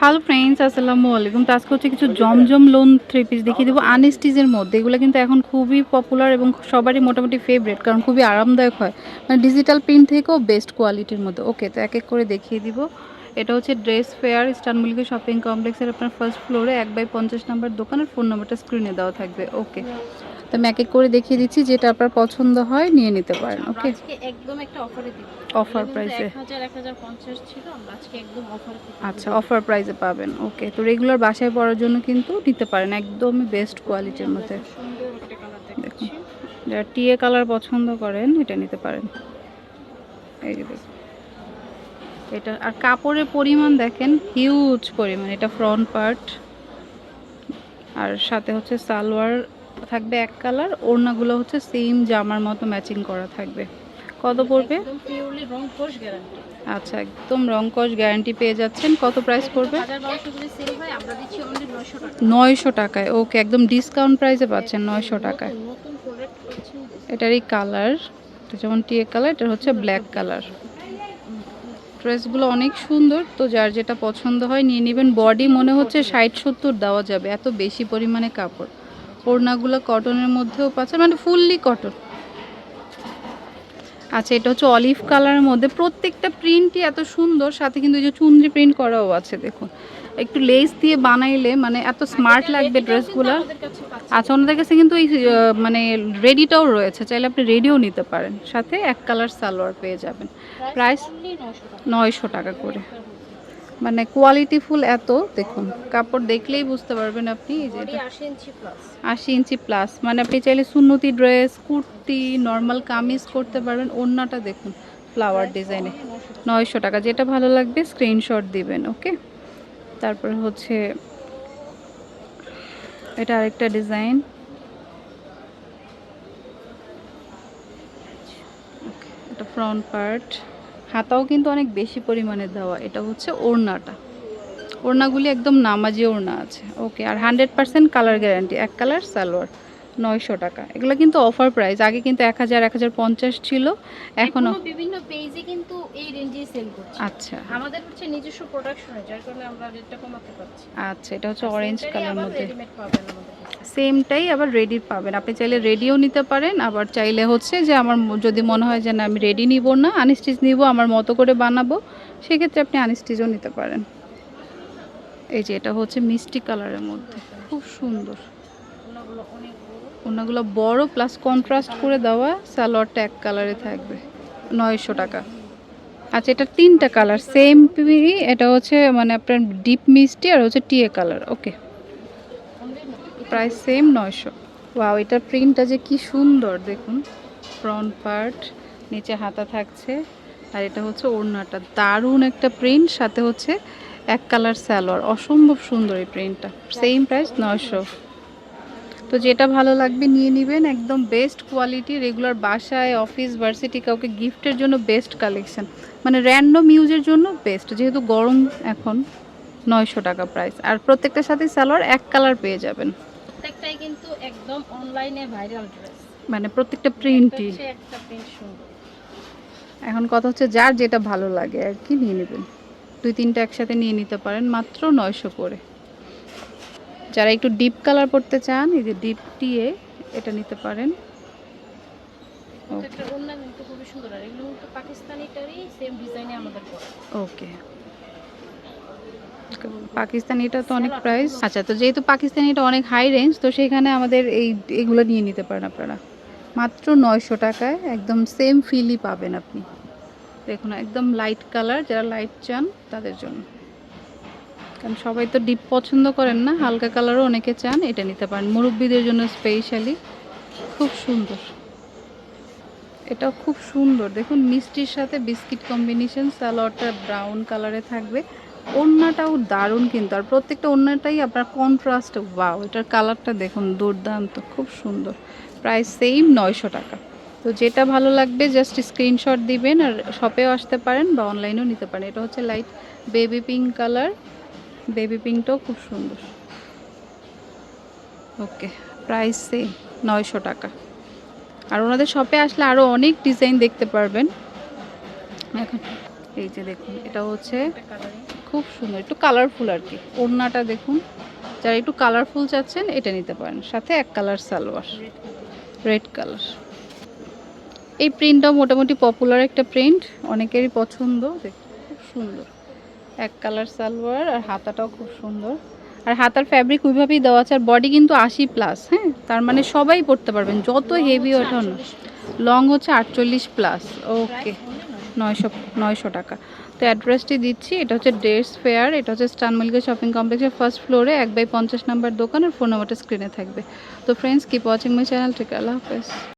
Hello friends আসসালামু আলাইকুম তো আজকে হচ্ছে কিছু জমজম লোন থ্রি পিস দেখিয়ে দেবো। আনস্টিজের মধ্যে। এগুলো কিন্তু এখন খুবই পপুলার এবং সবারই মোটামুটি ফেভারিট কারণ খুবই আরামদায়ক হয়। মানে ডিজিটাল প্রিন্ট থেকেও বেস্ট কোয়ালিটির মধ্যে। ওকে তো এক এক করে দেখিয়ে দিব। এটা হচ্ছে ড্রেস ফেয়ার ইস্টানবুলকে শপিং কমপ্লেক্সের আপনার ফার্স্ট ফ্লোরে এক বাই পঞ্চাশ নাম্বার দোকানের ফোন নাম্বারটা স্ক্রিনে দেওয়া থাকবে। ওকে তো আমি এক এক করে দেখিয়ে দিচ্ছি যেটা আপনার পছন্দ হয় নিয়ে নিতে পারেন ওকে একদম একটা অফারে দিব Offer price এ। 1000 1050 ছিল আজকে একদম অফারে দিব আচ্ছা অফার প্রাইসে পাবেন ওকে তো রেগুলার বাসায় পড়ার জন্য কিন্তু নিতে পারেন একদমই বেস্ট কোয়ালিটির মধ্যে। কালার যারা টিএ কালার পছন্দ করেন এটা নিতে পারেন। এই যে দেখুন। এটা আর কাপড়ের পরিমাণ দেখেন হিউজ পরিমাণ এটা ফ্রন্ট পার্ট আর সাথে হচ্ছে সালোয়ার থাকবে এক কালার ওড়নাগুলো হচ্ছে সেম জামার মতো ম্যাচিং করা থাকবে। কত পড়বে? আচ্ছা একদম রং কস গ্যারান্টি পেয়ে যাচ্ছেন। কত প্রাইস পড়বে? 1200 করে সেল আমরা দিচ্ছি অনলি 900 টাকা। নয়শো টাকায় ওকে একদম ডিসকাউন্ট প্রাইসে পাচ্ছেন নয়শো টাকায়। এটারই কালার যেমন টিএ কালার এটা হচ্ছে ব্ল্যাক কালার ড্রেসগুলো অনেক সুন্দর তো যার যেটা পছন্দ হয় নিয়ে নেবেন। বডি মনে হচ্ছে ষাট সত্তর দেওয়া যাবে এত বেশি পরিমাণে কাপড়। ওড়নাগুলো কটনের মধ্যেও পাচ্ছে মানে ফুললি কটন আচ্ছা এটা হচ্ছে অলিভ কালারের মধ্যে। প্রত্যেকটা প্রিন্টই এত সুন্দর সাথে কিন্তু যে চুনরি প্রিন্ট করাও আছে দেখুন। একটু লেস দিয়ে বানাইলে মানে এত স্মার্ট লাগবে ড্রেসগুলো পাচ্ছেন আচ্ছা ওনাদের কাছে কিন্তু এই মানে রেডিটাও রয়েছে। চাইলে আপনি রেডিও নিতে পারেন। সাথে এক কালার সালোয়ার পেয়ে যাবেন। প্রাইস অনলি 900 টাকা। নয়শো টাকা করে। মানে কোয়ালিটি ফুল এত দেখুন কাপড় দেখলেই বুঝতে পারবেন আপনি এই যে 80 ইঞ্চি প্লাস আশি ইঞ্চি প্লাস মানে আপনি চাইলে সুন্নতি ড্রেস কুর্তি নর্মাল কামিজ করতে পারবেন ওড়নাটা দেখুন ফ্লাওয়ার ডিজাইনে নয়শো টাকা যেটা ভালো লাগবে স্ক্রিনশট দিবেন ওকে তারপর হচ্ছে এটা আরেকটা ডিজাইন এটা ফ্রন্ট পার্ট হাতাও কিন্তু অনেক বেশি পরিমাণে দেওয়া। এটা হচ্ছে ওড়নাটা। ওড়নাগুলি একদম নামাজি ওড়না আছে। ওকে, আর হান্ড্রেড পারসেন্ট কালার গ্যারান্টি এক কালার সালোয়ার। নয়শো টাকা। এগুলো কিন্তু অফার প্রাইস আগে কিন্তু এক হাজার এক হাজার পঞ্চাশ ছিল এখনও এখনও বিভিন্ন পেজে কিন্তু এই রেঞ্জে সেল করছে। আচ্ছা। আমাদের হচ্ছে নিজস্ব প্রোডাকশনে যার কারণে আমরা রেটটা কমাতে পারছি। আচ্ছা এটা হচ্ছে অরেঞ্জ কালার মধ্যে। সেমটাই আবার রেডি পাবেন। আপনি চাইলে রেডিও নিতে পারেন আবার চাইলে হচ্ছে যে আমার যদি মনে হয় যে না আমি রেডি নিব না আনস্টিচ নিব আমার মতো করে বানাবো সেক্ষেত্রে আপনি আনস্টিচও নিতে পারেন। এই যে এটা হচ্ছে মিষ্টি কালারের মধ্যে। খুব সুন্দর। ওনাগুলো বড় প্লাস কন্ট্রাস্ট করে দেওয়া সালোয়ারটা এক কালারে থাকবে। নয়শো টাকা। আচ্ছা এটা তিনটা কালার সেম এটা হচ্ছে মানে আপনার ডিপ মিষ্টি আর হচ্ছে টিএ কালার ওকে প্রাইস সেম নয়শো। ওয়াও এটার প্রিন্টটা যে কি সুন্দর, দেখুন। ফ্রন্ট পার্ট নিচে হাতা থাকছে। আর এটা হচ্ছে ওড়নাটা। দারুণ একটা প্রিন্ট সাথে হচ্ছে এক কালার সালোয়ার। অসম্ভব সুন্দর এই প্রিন্টটা সেম প্রাইস নয়শো। তো যেটা ভালো লাগবে নিয়ে নেবেন একদম বেস্ট কোয়ালিটি রেগুলার বাসায় অফিস ভার্সিটি কাউকে গিফটের জন্য বেস্ট কালেকশন মানে র্যান্ডম ইউজের জন্য বেস্ট যেহেতু গরম এখন নয়শো টাকা প্রাইস আর প্রত্যেকটার সাথে সালোয়ার এক কালার পেয়ে যাবেন। প্রত্যেকটাই কিন্তু একদম অনলাইনে ভাইরাল ড্রেস মানে প্রত্যেকটা প্রিন্টই একটা প্রিন্ট সুন্দর। এখন কথা হচ্ছে যার যেটা ভালো লাগে আর কি নিয়ে নেবেন। দুই তিনটা একসাথে নিয়ে নিতে পারেন মাত্র নয়শো করে। যারা একটু ডিপ কালার পড়তে চান এই যে ডিপ টিয়ে এটা নিতে পারেন। ওকে পাকিস্তানিটা তো অনেক প্রাইস আচ্ছা তো যেহেতু পাকিস্তানিটা অনেক হাই রেঞ্জ তো সেখানে আমাদের এই এগুলো নিয়ে নিতে পারেন আপনারা। মাত্র নয়শো টাকায় একদম সেম ফিলই পাবেন আপনি। দেখুন একদম লাইট কালার যারা লাইট চান তাদের জন্য। কারণ সবাই তো ডিপ পছন্দ করেন না, হালকা কালারও অনেকে চান, এটা নিতে পারেন। মুরব্বীদের জন্য স্পেশালি খুব সুন্দর। এটাও খুব সুন্দর। দেখুন, মিষ্টির সাথে বিস্কিট কম্বিনেশন সালোয়ারটা ব্রাউন কালারে থাকবে। ওড়নাটাও দারুণ কিন্তু। আর প্রত্যেকটা ওড়নাটাই আপনার কন্ট্রাস্ট ওয়াও এটার কালারটা দেখুন, দুর্দান্ত, খুব সুন্দর। প্রায় সেম নয়শো টাকা। তো যেটা ভালো লাগবে জাস্ট স্ক্রিনশট দিবেন আর শপেও আসতে পারেন বা অনলাইনেও নিতে পারেন। এটা হচ্ছে light baby pink colour baby পিঙ্কটাও খুব সুন্দর। ওকে প্রাইস সেম নয়শো টাকা। আর ওনাদের শপে আসলে আরও অনেক ডিজাইন দেখতে পারবেন। এখন এই যে দেখুন, এটা হচ্ছে খুব সুন্দর, একটু কালারফুল আর কি। ওড়নাটা দেখুন, যারা একটু কালারফুল চাচ্ছেন, এটা নিতে পারেন। সাথে এক কালার সালোয়ার রেড কালার এই প্রিন্টটাও মোটামুটি পপুলার একটা প্রিন্ট অনেকেরই পছন্দ খুব সুন্দর। এক কালার সালোয়ার আর হাতাটাও খুব সুন্দর। আর হাতার ফ্যাব্রিক ওইভাবেই দেওয়া আছে, আর বডি কিন্তু আশি প্লাস হ্যাঁ? তার মানে সবাই পরতে পারবেন, যত হেভি ওঠা না। লং হচ্ছে আটচল্লিশ প্লাস ওকে নয়শো নয়শো টাকা। তো অ্যাড্রেসটি দিচ্ছি, এটা হচ্ছে ডেটস ফেয়ার এটা হচ্ছে স্টান মল্লিকা শপিং কমপ্লেক্সের ফার্স্ট ফ্লোরে এক বাই পঞ্চাশ নাম্বার দোকান আর ফোন নাম্বারটা স্ক্রিনে থাকবে। তো friends keep watching my channel ঠিক আল্লাহ হাফেজ।